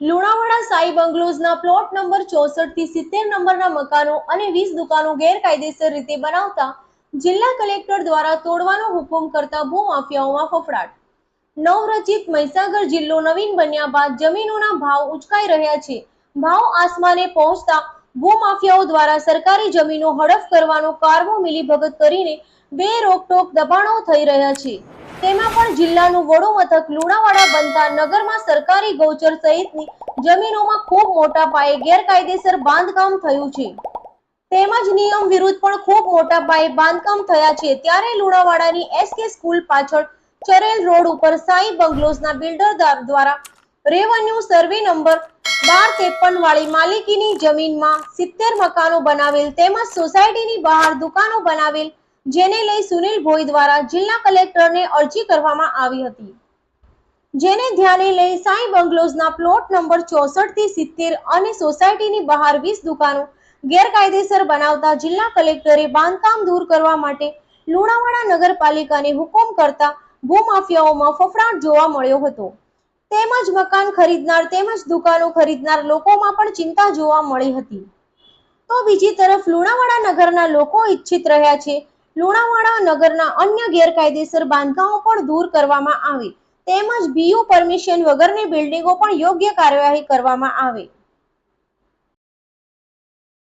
લુણાવાડા સાઈ બંગલોઝના plot number ચોસઠથી સિત્તેર નંબરના મકાનો અને વીસ દુકાનો ગેરકાયદેસર રીતે બનાવતા જિલ્લા કલેક્ટર દ્વારા તોડવાનો હુકમ કરતા ભૂમાફિયાઓમાં ફફડાટ. નવરચિત મહીસાગર જિલ્લો નવીન બન્યા બાદ જમીનોના ભાવ ઉચકાઈ રહ્યા છે. ભાવ આસમાને પહોંચતા ભૂમાફિયાઓ દ્વારા સરકારી જમીનો હડફ કરવાનો કારવો મિલીભગત કરીને બે રોકટોક દબાણો થઈ રહ્યા છે. તેમાં પણ જિલ્લાનું વડો મથક લુણાવાડા બનતા નગરમાં સરકારી ગૌચર સહિતની જમીનોમાં ખૂબ મોટા પાયે ગેરકાયદેસર બાંધકામ થયું છે. તેમજ નિયમ વિરુદ્ધ પણ ખૂબ મોટા પાયે બાંધકામ થયા છે. ત્યારે લુણાવાડાની એસકે સ્કૂલ પાછળ ચરેલ રોડ ઉપર સાઈ બંગલોઝના બિલ્ડર દ્વારા રેવન્યુ સર્વે નંબર બાર ત્રેપન વાળી માલિકીની જમીનમાં સિત્તેર મકાનો બનાવેલ તેમજ સોસાયટીની બહાર દુકાનો બનાવેલ જેને લઈ સુનિલ ભોઈ દ્વારા જિલ્લા કલેક્ટરને અરજી કરવામાં આવી હતી. જેને ધ્યાને લઈ સાંઈ બંગલોઝના પ્લોટ નંબર ચોસઠથી સિત્તેર અને સોસાયટીની બહાર વીસ દુકાનો ગેરકાયદેસર બનાવતા જિલ્લા કલેક્ટરે બાંધકામ દૂર કરવા માટે લુણાવાડા નગરપાલિકાને હુકમ કરતા ભૂમાફિયાઓમાં ફફડાટ જોવા મળ્યો હતો. તેમજ મકાન ખરીદનાર તેમજ દુકાનો ખરીદનાર લોકોમાં પણ ચિંતા જોવા મળી હતી. તો બીજી તરફ લુણાવાડા નગરના લોકો ઈચ્છિત રહ્યા છે લુણાવાડા નગરના અન્ય ગેરકાયદેસર બાંધકામો પણ દૂર કરવામાં આવે. તેમજ બીયુ પરમિશન વગરની બિલ્ડિંગો પણ યોગ્ય કાર્યવાહી કરવામાં આવે.